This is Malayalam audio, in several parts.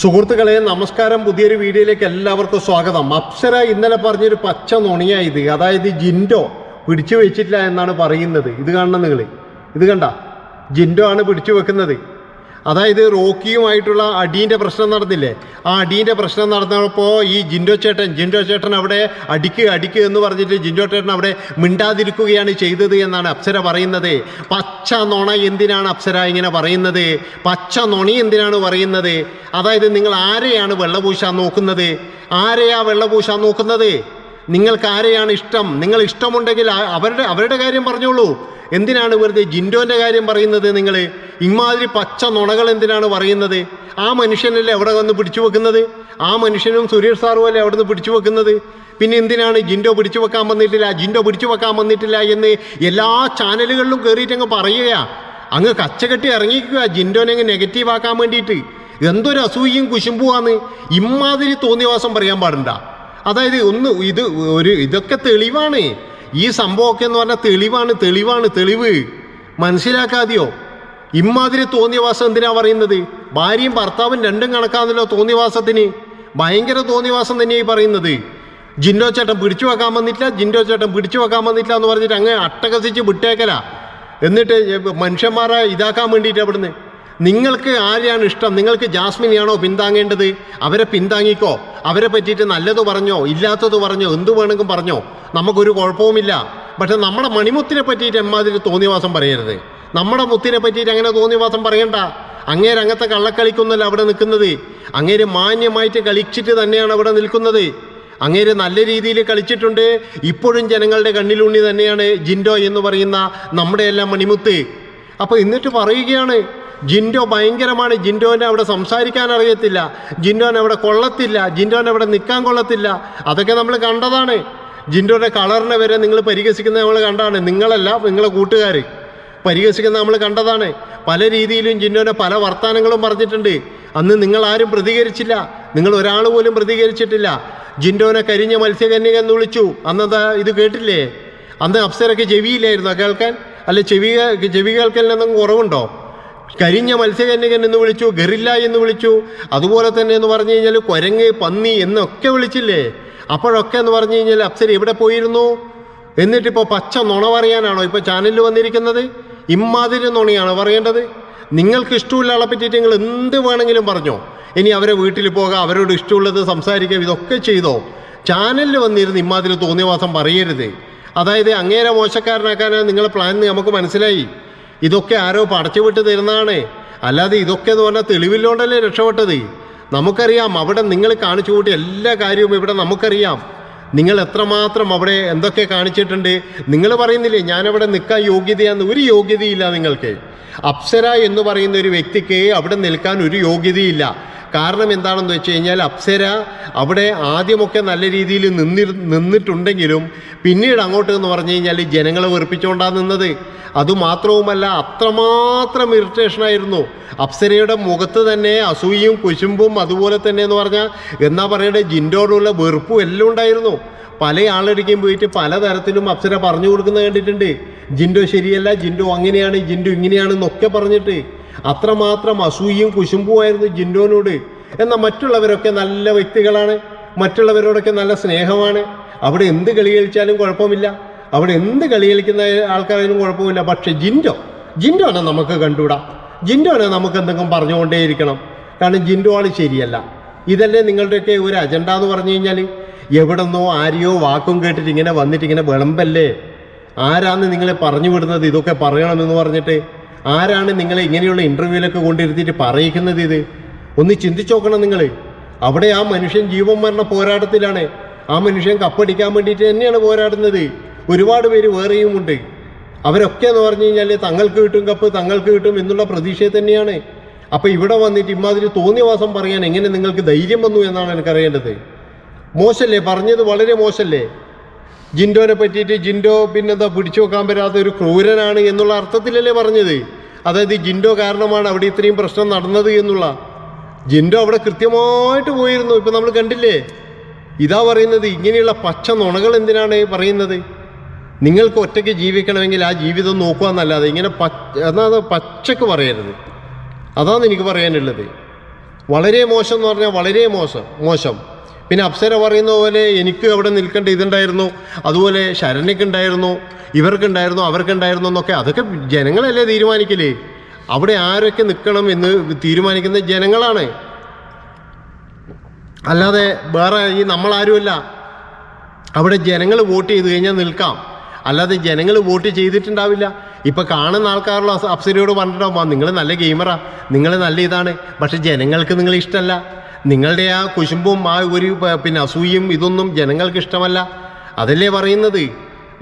സുഹൃത്തുക്കളെ നമസ്കാരം. പുതിയൊരു വീഡിയോയിലേക്ക് എല്ലാവർക്കും സ്വാഗതം. അപ്സര ഇന്നലെ പറഞ്ഞൊരു പച്ച നുണിയാ ഇത്. അതായത് ജിൻഡോ പിടിച്ചു വെച്ചിട്ടില്ല എന്നാണ് പറയുന്നത്. ഇത് കാണണം നിങ്ങൾ ഇത് കണ്ട? ജിൻഡോ ആണ് പിടിച്ചു വെക്കുന്നത്. അതായത് റോക്കിയുമായിട്ടുള്ള അടീന്റെ പ്രശ്നം നടന്നില്ലേ? ആ അടീന്റെ പ്രശ്നം നടന്നപ്പോൾ ഈ ജിൻഡോ ചേട്ടൻ ജിൻഡോ ചേട്ടൻ അവിടെ അടിക്കുക അടിക്കുക എന്ന് പറഞ്ഞിട്ട് ജിൻഡോ ചേട്ടൻ അവിടെ മിണ്ടാതിരിക്കുകയാണ് ചെയ്തത് എന്നാണ് അപ്സര പറയുന്നത്. പച്ച നുണ എന്തിനാണ് അപ്സര ഇങ്ങനെ പറയുന്നത്? പച്ച നുണി എന്തിനാണ് പറയുന്നത്? അതായത് നിങ്ങൾ ആരെയാണ് വെള്ളപൂശാൻ നോക്കുന്നത്? ആരെയാ വെള്ളപൂശാൻ നോക്കുന്നത്? നിങ്ങൾക്ക് ആരെയാണ് ഇഷ്ടം നിങ്ങൾ ഇഷ്ടമുണ്ടെങ്കിൽ അവരുടെ അവരുടെ കാര്യം പറഞ്ഞോളൂ. എന്തിനാണ് വെറുതെ ജിൻഡോന്റെ കാര്യം പറയുന്നത് നിങ്ങൾ ഇമാതിരി പച്ച നുണകൾ എന്തിനാണ് പറയുന്നത്? ആ മനുഷ്യനല്ലേ എവിടെ വന്ന് പിടിച്ചു വെക്കുന്നത്? ആ മനുഷ്യനും സുരേഷ് സാറും അല്ലേ അവിടെ നിന്ന് പിടിച്ചു വെക്കുന്നത്? പിന്നെ എന്തിനാണ് ജിൻഡോ പിടിച്ചു വെക്കാൻ വന്നിട്ടില്ല? ജിൻഡോ പിടിച്ചു വെക്കാൻ വന്നിട്ടില്ല എന്ന് എല്ലാ ചാനലുകളിലും കയറിയിട്ട് അങ്ങ് പറയുക അങ്ങ് കച്ചകെട്ടി ഇറങ്ങിക്കുക ജിൻഡോനെ അങ്ങ് നെഗറ്റീവ് ആക്കാൻ വേണ്ടിയിട്ട്. എന്തൊരു അസൂയയും കുശുമ്പുവാന്ന് ഇമാതിരി തോന്നിയവാസം പറയാൻ പാടണ്ട. അതായത് ഒന്ന് ഇത് ഒരു ഇതൊക്കെ തെളിവാണ്. ഈ സംഭവമൊക്കെ എന്ന് പറഞ്ഞാൽ തെളിവാണ് തെളിവാണ് തെളിവ്. മനസ്സിലാക്കാതെയോ? ഇമ്മാതിരി തോന്നിയവാസം എന്തിനാ പറയുന്നത്? ഭാര്യയും ഭർത്താവും രണ്ടും കണക്കാണല്ലോ തോന്നിയവാസത്തിന്. ഭയങ്കര തോന്നിയവാസം തന്നെയായി പറയുന്നത്. ജിൻഡോ ചേട്ടൻ പിടിച്ചു വെക്കാൻ വന്നിട്ടില്ല ജിൻഡോ ചേട്ടൻ പിടിച്ചു വെക്കാൻ വന്നിട്ടില്ല എന്ന് പറഞ്ഞിട്ട് അങ്ങ് അട്ടകസിച്ച് വിട്ടേക്കല. എന്നിട്ട് മനുഷ്യന്മാരെ ഇതാക്കാൻ വേണ്ടിയിട്ട് അവിടുന്ന് നിങ്ങൾക്ക് ആരെയാണ് ഇഷ്ടം? നിങ്ങൾക്ക് ജാസ്മിനെയാണോ പിന്താങ്ങേണ്ടത്? അവരെ പിന്താങ്ങിക്കോ. അവരെ പറ്റിയിട്ട് നല്ലത് പറഞ്ഞോ ഇല്ലാത്തത് പറഞ്ഞോ എന്ത് വേണമെങ്കിലും പറഞ്ഞോ നമുക്കൊരു കുഴപ്പവുമില്ല. പക്ഷെ നമ്മുടെ മണിമുത്തിനെ പറ്റിയിട്ട് എമ്മാതിരി തോന്നിവാസം പറയരുത്. നമ്മുടെ മുത്തിനെ പറ്റിയിട്ട് അങ്ങനെ തോന്നിവാസം പറയണ്ട. അങ്ങേര് അങ്ങനത്തെ കള്ളക്കളിക്കൊന്നല്ല അവിടെ നിൽക്കുന്നത്. അങ്ങേര് മാന്യമായിട്ട് കളിച്ചിട്ട് തന്നെയാണ് അവിടെ നിൽക്കുന്നത്. അങ്ങേര് നല്ല രീതിയിൽ കളിച്ചിട്ടുണ്ട്. ഇപ്പോഴും ജനങ്ങളുടെ കണ്ണിലുണ്ണി തന്നെയാണ് ജിൻഡോ എന്ന് പറയുന്ന നമ്മുടെ എല്ലാം മണിമുത്ത്. അപ്പോൾ എന്നിട്ട് പറയുകയാണ് ജിൻഡോ ഭയങ്കരമാണ്. ജിൻഡോനെ അവിടെ സംസാരിക്കാൻ അറിയത്തില്ല. ജിൻഡോനെ അവിടെ കൊള്ളത്തില്ല. ജിൻഡോനെ അവിടെ നിൽക്കാൻ കൊള്ളത്തില്ല. അതൊക്കെ നമ്മൾ കണ്ടതാണ്. ജിൻഡോയുടെ കളറിനെ വരെ നിങ്ങൾ പരിഹസിക്കുന്നത് നമ്മൾ കണ്ടതാണ് നിങ്ങളല്ല നിങ്ങളെ കൂട്ടുകാർ പരിഹസിക്കുന്ന നമ്മൾ കണ്ടതാണ്. പല രീതിയിലും ജിൻഡോനെ പല വർത്തമാനങ്ങളും പറഞ്ഞിട്ടുണ്ട്. അന്ന് നിങ്ങൾ ആരും പ്രതികരിച്ചില്ല. നിങ്ങൾ ഒരാൾ പോലും പ്രതികരിച്ചിട്ടില്ല. ജിൻഡോനെ കരിഞ്ഞ മത്സ്യകന്യക എന്ന് വിളിച്ചു. അന്നതാ ഇത് കേട്ടില്ലേ? അന്ന് അപ്സരൊക്കെ ചെവിയില്ലായിരുന്നോ? കേൾക്കാൻ? അല്ലെ ചെവി ചെവി കേൾക്കലിനൊന്നും കുറവുണ്ടോ? കരിഞ്ഞ മത്സ്യകന്യകൻ എന്ന് വിളിച്ചു ഗറില്ല എന്ന് വിളിച്ചു. അതുപോലെ തന്നെ എന്ന് പറഞ്ഞു കഴിഞ്ഞാൽ കുരങ്ങ് പന്നി എന്നൊക്കെ വിളിച്ചില്ലേ? അപ്പോഴൊക്കെ എന്ന് പറഞ്ഞു കഴിഞ്ഞാൽ അപ്സര എവിടെ പോയിരുന്നു? എന്നിട്ടിപ്പോൾ പച്ച നുണ പറയാനാണോ ഇപ്പോൾ ചാനലിൽ വന്നിരിക്കുന്നത്? ഇമ്മാതിരി നുണയാണ് പറയേണ്ടത്? നിങ്ങൾക്ക് ഇഷ്ടമുള്ള ആളെ പറ്റിയിട്ട് നിങ്ങൾ എന്ത് വേണമെങ്കിലും പറഞ്ഞോ. ഇനി അവരെ വീട്ടിൽ പോകാം അവരോട് ഇഷ്ടമുള്ളത് സംസാരിക്കാം ഇതൊക്കെ ചെയ്തോ. ചാനലിൽ വന്നിരുന്ന് ഇമ്മാതിരി തോന്നിയവാസം പറയരുത്. അതായത് അങ്ങേരെ മോശക്കാരനാക്കാനാണ് നിങ്ങളെ പ്ലാൻ നമുക്ക് മനസ്സിലായി. ഇതൊക്കെ ആരോ പടച്ചു വിട്ട് തരുന്നതാണ്. അല്ലാതെ ഇതൊക്കെ എന്ന് പറഞ്ഞാൽ തെളിവില്ലോണ്ടല്ലേ രക്ഷപ്പെട്ടത്. നമുക്കറിയാം അവിടെ നിങ്ങൾ കാണിച്ചു കൂട്ടിയ എല്ലാ കാര്യവും ഇവിടെ നമുക്കറിയാം. നിങ്ങൾ എത്രമാത്രം അവിടെ എന്തൊക്കെ കാണിച്ചിട്ടുണ്ട്. നിങ്ങൾ പറയുന്നില്ലേ ഞാനവിടെ നിൽക്കാൻ യോഗ്യതയാന്ന് ഒരു യോഗ്യതയില്ല നിങ്ങൾക്ക്. അപ്സര എന്ന് പറയുന്ന ഒരു വ്യക്തിക്ക് അവിടെ നിൽക്കാൻ ഒരു യോഗ്യതയില്ല. കാരണം എന്താണെന്ന് വെച്ച് കഴിഞ്ഞാൽ അപ്സര അവിടെ ആദ്യമൊക്കെ നല്ല രീതിയിൽ നിന്നി നിന്നിട്ടുണ്ടെങ്കിലും പിന്നീട് അങ്ങോട്ട് എന്ന് പറഞ്ഞു കഴിഞ്ഞാൽ ജനങ്ങളെ വെറുപ്പിച്ചുകൊണ്ടാണ് നിന്നത്. അതുമാത്രവുമല്ല അത്രമാത്രം ഇറിറ്റേഷനായിരുന്നു അപ്സരയുടെ മുഖത്ത് തന്നെ അസൂയയും കുശുമ്പും അതുപോലെ തന്നെ എന്ന് പറഞ്ഞാൽ എന്നാ പറയണ്ടേ ജിൻഡോടുള്ള വെറുപ്പും എല്ലാം ഉണ്ടായിരുന്നു. പല ആളടിക്കും പോയിട്ട് പലതരത്തിലും അപ്സര പറഞ്ഞു കൊടുക്കുന്നത് കണ്ടിട്ടുണ്ട്. ജിൻഡോ ശരിയല്ല ജിൻഡോ അങ്ങനെയാണ് ജിൻഡോ ഇങ്ങനെയാണെന്നൊക്കെ പറഞ്ഞിട്ട്. അത്രമാത്രം അസൂയയും കുശുമ്പുമായിരുന്നു ജിൻഡോനോട്. എന്നാൽ മറ്റുള്ളവരൊക്കെ നല്ല വ്യക്തികളാണ്. മറ്റുള്ളവരോടൊക്കെ നല്ല സ്നേഹമാണ്. അവിടെ എന്ത് കളി കളിച്ചാലും കുഴപ്പമില്ല. അവിടെ എന്ത് കളി കളിക്കുന്ന ആൾക്കാരായാലും കുഴപ്പമില്ല. പക്ഷേ ജിൻഡോ ജിൻഡോനെ നമുക്ക് കണ്ടുകൂടാ. ജിൻഡോനെ നമുക്ക് എന്തെങ്കിലും പറഞ്ഞുകൊണ്ടേയിരിക്കണം. കാരണം ജിൻഡോ ആൾ ശരിയല്ല. ഇതല്ലേ നിങ്ങളുടെയൊക്കെ ഒരു അജണ്ട എന്ന് പറഞ്ഞു കഴിഞ്ഞാൽ എവിടെന്നോ ആരെയോ വാക്കും കേട്ടിട്ട് ഇങ്ങനെ വന്നിട്ട് ഇങ്ങനെ വിളമ്പല്ലേ? ആരാന്ന് നിങ്ങളെ പറഞ്ഞു വിടുന്നത് ഇതൊക്കെ പറയണമെന്ന് പറഞ്ഞിട്ട് ആരാണ് നിങ്ങളെ ഇങ്ങനെയുള്ള ഇന്റർവ്യൂവിലൊക്കെ കൊണ്ടിരുത്തിയിട്ട് പറയിക്കുന്നത് ഇത്? ഒന്ന് ചിന്തിച്ചു നോക്കണം നിങ്ങൾ അവിടെ ആ മനുഷ്യൻ ജീവൻ മരണ പോരാട്ടത്തിലാണ്. ആ മനുഷ്യൻ കപ്പടിക്കാൻ വേണ്ടിയിട്ട് തന്നെയാണ് പോരാടുന്നത്. ഒരുപാട് പേര് വേറെയും ഉണ്ട് അവരൊക്കെ എന്ന് പറഞ്ഞു കഴിഞ്ഞാൽ തങ്ങൾക്ക് കിട്ടും കപ്പ് തങ്ങൾക്ക് കിട്ടും എന്നുള്ള പ്രതീക്ഷയെ തന്നെയാണ്. അപ്പോൾ ഇവിടെ വന്നിട്ട് ഇമാതിരി തോന്നിയവാസം പറയാൻ എങ്ങനെ നിങ്ങൾക്ക് ധൈര്യം വന്നു എന്നാണ് എനിക്കറിയേണ്ടത്. മോശല്ലേ? പറഞ്ഞത് വളരെ മോശല്ലേ? ജിൻഡോനെ പറ്റിയിട്ട് ജിൻഡോ പിന്നെന്താ പിടിച്ചു വെക്കാൻ പറ്റാത്ത ഒരു ക്രൂരനാണ് എന്നുള്ള അർത്ഥത്തിലല്ലേ പറഞ്ഞത്. അതായത് ജിൻഡോ കാരണമാണ് അവിടെ ഇത്രയും പ്രശ്നം നടന്നത് എന്നുള്ള. ജിൻഡോ അവിടെ കൃത്യമായിട്ട് പോയിരുന്നു. ഇപ്പം നമ്മൾ കണ്ടില്ലേ? ഇതാ പറയുന്നത് ഇങ്ങനെയുള്ള പച്ച നുണകൾ എന്തിനാണ് പറയുന്നത്? നിങ്ങൾക്ക് ഒറ്റയ്ക്ക് ജീവിക്കണമെങ്കിൽ ആ ജീവിതം നോക്കുക എന്നല്ലാതെ ഇങ്ങനെ പച്ച പച്ചക്ക് പറയരുത്. അതാണ് എനിക്ക് പറയാനുള്ളത്. വളരെ മോശം എന്ന് പറഞ്ഞാൽ വളരെ മോശം മോശം. പിന്നെ അപ്സര പറയുന്ന പോലെ എനിക്ക് അവിടെ നിൽക്കേണ്ട ഇതുണ്ടായിരുന്നു. അതുപോലെ ശരണ്യക്കുണ്ടായിരുന്നു. ഇവർക്കുണ്ടായിരുന്നു അവർക്കുണ്ടായിരുന്നു എന്നൊക്കെ അതൊക്കെ ജനങ്ങളല്ലേ തീരുമാനിക്കലേ? അവിടെ ആരൊക്കെ നിൽക്കണം എന്ന് തീരുമാനിക്കുന്ന ജനങ്ങളാണ്. അല്ലാതെ വേറെ ഈ നമ്മളാരുമല്ല. അവിടെ ജനങ്ങൾ വോട്ട് ചെയ്ത് കഴിഞ്ഞാൽ നിൽക്കാം. അല്ലാതെ ജനങ്ങൾ വോട്ട് ചെയ്തിട്ടുണ്ടാവില്ല. ഇപ്പം കാണുന്ന ആൾക്കാരുള്ള അപ്സരയോട് പറഞ്ഞിട്ടുണ്ടാവും നിങ്ങൾ നല്ല ഗെയിമറാ നിങ്ങൾ നല്ല ഇതാണ്. പക്ഷെ ജനങ്ങൾക്ക് നിങ്ങൾ ഇഷ്ടമല്ല നിങ്ങളുടെ ആ കുശുമ്പും ആ ഒരു പിന്നെ അസൂയും ഇതൊന്നും ജനങ്ങൾക്ക് ഇഷ്ടമല്ല. അതല്ലേ പറയുന്നത്?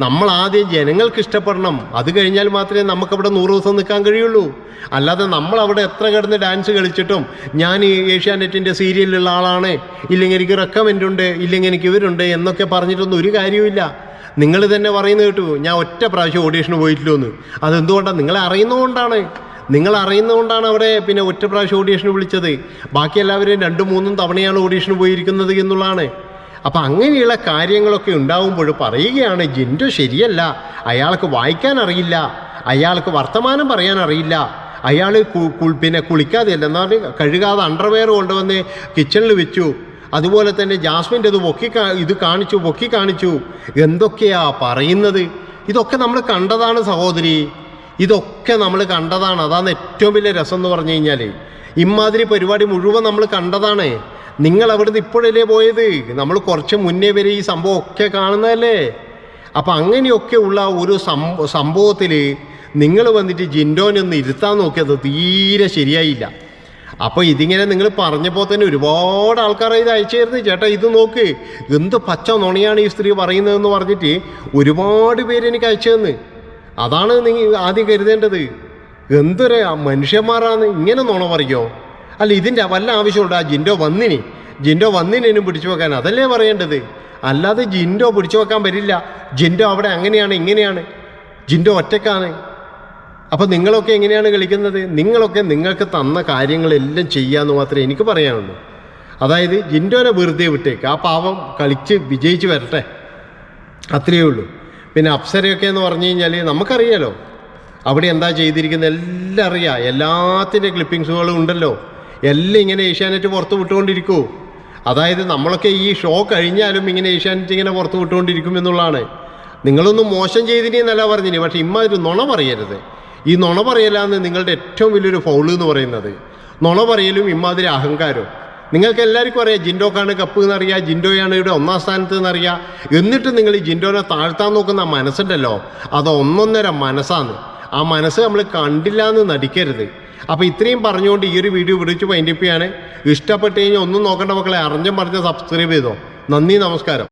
നമ്മൾ ആദ്യം ജനങ്ങൾക്ക് ഇഷ്ടപ്പെടണം. അത് കഴിഞ്ഞാൽ മാത്രമേ നമുക്കവിടെ നൂറ് ദിവസം നിൽക്കാൻ കഴിയുള്ളൂ. അല്ലാതെ നമ്മൾ അവിടെ എത്ര കിടന്ന് ഡാൻസ് കളിച്ചിട്ടും ഞാൻ ഏഷ്യാനെറ്റിന്റെ സീരിയലിലുള്ള ആളാണ്. ഇല്ലെങ്കിൽ എനിക്ക് റെക്കമെൻഡ് ഉണ്ട് ഇല്ലെങ്കിൽ എനിക്ക് ഇവരുണ്ട് എന്നൊക്കെ പറഞ്ഞിട്ടൊന്നും ഒരു കാര്യവുമില്ല. നിങ്ങൾ തന്നെ പറയുന്നത് കേട്ടു. ഞാൻ ഒറ്റ പ്രാവശ്യം ഓഡീഷന് പോയിട്ടില്ലോ എന്ന്. അതെന്തുകൊണ്ടാണ് നിങ്ങളെ അറിയുന്നതുകൊണ്ടാണ്. നിങ്ങൾ അറിയുന്നതുകൊണ്ടാണ് അവരെ പിന്നെ ഒറ്റ പ്രാവശ്യം ഓഡീഷന് വിളിച്ചത്. ബാക്കി എല്ലാവരും രണ്ടും മൂന്നും തവണയാണ് ഓഡീഷന് പോയിരിക്കുന്നത് എന്നുള്ളതാണ്. അപ്പം അങ്ങനെയുള്ള കാര്യങ്ങളൊക്കെ ഉണ്ടാവുമ്പോൾ പറയുകയാണ് ജിൻഡോ ശരിയല്ല. അയാൾക്ക് വായിക്കാൻ അറിയില്ല. അയാൾക്ക് വർത്തമാനം പറയാൻ അറിയില്ല. അയാൾ പിന്നെ കുളിക്കാതെയല്ല. പറയുക കഴുകാതെ അണ്ടർവെയർ കൊണ്ടുവന്ന് കിച്ചണിൽ വെച്ചു. അതുപോലെ തന്നെ ജാസ്മിന്റെ ഇത് പൊക്കി ഇത് കാണിച്ചു പൊക്കി കാണിച്ചു. എന്തൊക്കെയാ പറയുന്നത്? ഇതൊക്കെ നമ്മൾ കണ്ടതാണ് സഹോദരി. ഇതൊക്കെ നമ്മൾ കണ്ടതാണ്. അതാണ് ഏറ്റവും വലിയ രസം എന്ന് പറഞ്ഞു കഴിഞ്ഞാൽ ഇമാതിരി പരിപാടി മുഴുവൻ നമ്മൾ കണ്ടതാണ്. നിങ്ങൾ അവിടുന്ന് ഇപ്പോഴല്ലേ പോയത്? നമ്മൾ കുറച്ച് മുന്നേ വരെ ഈ സംഭവം ഒക്കെ കാണുന്നതല്ലേ? അപ്പം അങ്ങനെയൊക്കെ ഉള്ള ഒരു സംഭ സംഭവത്തിൽ നിങ്ങൾ വന്നിട്ട് ജിൻഡോനെ ഒന്ന് ഇരുത്താൻ നോക്കിയത് തീരെ ശരിയായില്ല. അപ്പോൾ ഇതിങ്ങനെ നിങ്ങൾ പറഞ്ഞപ്പോൾ തന്നെ ഒരുപാട് ആൾക്കാർ ഇത് അയച്ചായിരുന്നു. ചേട്ടാ ഇത് നോക്ക്. എന്ത് പച്ച നുണയാണ് ഈ സ്ത്രീ പറയുന്നതെന്ന് പറഞ്ഞിട്ട് ഒരുപാട് പേര് എനിക്ക് അയച്ചു അതാണ് നീ ആദ്യം കരുതേണ്ടത്. എന്തൊരു മനുഷ്യന്മാരാണ് ഇങ്ങനെ നുണ പറയോ? അല്ല ഇതിന്റെ വല്ല ആവശ്യമുണ്ട്? ആ ജിൻഡോ വന്നിനി. ജിൻഡോ വന്നിനും പിടിച്ചു വെക്കാൻ. അതല്ലേ പറയേണ്ടത്? അല്ലാതെ ജിൻഡോ പിടിച്ചു വെക്കാൻ പറ്റില്ല ജിൻഡോ അവിടെ അങ്ങനെയാണ് ഇങ്ങനെയാണ്. ജിൻഡോ ഒറ്റക്കാണ്. അപ്പം നിങ്ങളൊക്കെ എങ്ങനെയാണ് കളിക്കുന്നത്? നിങ്ങളൊക്കെ നിങ്ങൾക്ക് തന്ന കാര്യങ്ങളെല്ലാം ചെയ്യാമെന്ന് മാത്രമേ എനിക്ക് പറയാനുള്ളൂ. അതായത് ജിൻഡോനെ വെറുതെ വിട്ടേക്ക്. ആ പാവം കളിച്ച് വിജയിച്ച് വരട്ടെ. അത്രയേ ഉള്ളൂ. പിന്നെ അപ്സരയൊക്കെ എന്ന് പറഞ്ഞു കഴിഞ്ഞാൽ നമുക്കറിയാലോ. അവിടെ എന്താ ചെയ്തിരിക്കുന്നത് എല്ലാം അറിയാം. എല്ലാത്തിന്റെ ക്ലിപ്പിങ്സുകളും ഉണ്ടല്ലോ. എല്ലാം ഇങ്ങനെ ഏഷ്യാനെറ്റ് പുറത്ത് വിട്ടുകൊണ്ടിരിക്കൂ. അതായത് നമ്മളൊക്കെ ഈ ഷോ കഴിഞ്ഞാലും ഇങ്ങനെ ഏഷ്യാനെറ്റ് ഇങ്ങനെ പുറത്ത് വിട്ടുകൊണ്ടിരിക്കും എന്നുള്ളതാണ്. നിങ്ങളൊന്നും മോശം ചെയ്തിനെന്നല്ല പറഞ്ഞിനി. പക്ഷേ ഒരു നുണ പറയരുത്. ഈ നുണ പറയലാന്ന് നിങ്ങളുടെ ഏറ്റവും വലിയൊരു ഫൗൾ എന്ന് പറയുന്നത്. നുണ പറയലും ഇമ്മാതിരി അഹങ്കാരം നിങ്ങൾക്ക് എല്ലാവർക്കും അറിയാം ജിൻഡോക്കാണ് കപ്പ് എന്നറിയാം ജിൻഡോയാണ് ഇവിടെ ഒന്നാം സ്ഥാനത്ത് എന്നറിയാം. എന്നിട്ട് നിങ്ങൾ ഈ ജിൻഡോനെ താഴ്ത്താൻ നോക്കുന്ന മനസ്സുണ്ടല്ലോ അത് ഒന്നൊന്നര മനസ്സാണ് ആ മനസ്സ് നമ്മൾ കണ്ടില്ല എന്ന് നടിക്കരുത്. അപ്പോൾ ഇത്രയും പറഞ്ഞുകൊണ്ട് ഈ ഒരു വീഡിയോ വിളിച്ച് വൈൻഡപ്പ് ചെയ്യാണ്. ഇഷ്ടപ്പെട്ട് കഴിഞ്ഞാൽ ഒന്നും നോക്കേണ്ട മക്കളെ അറിഞ്ഞും പറഞ്ഞ് സബ്സ്ക്രൈബ് ചെയ്തോ. നന്ദി നമസ്കാരം.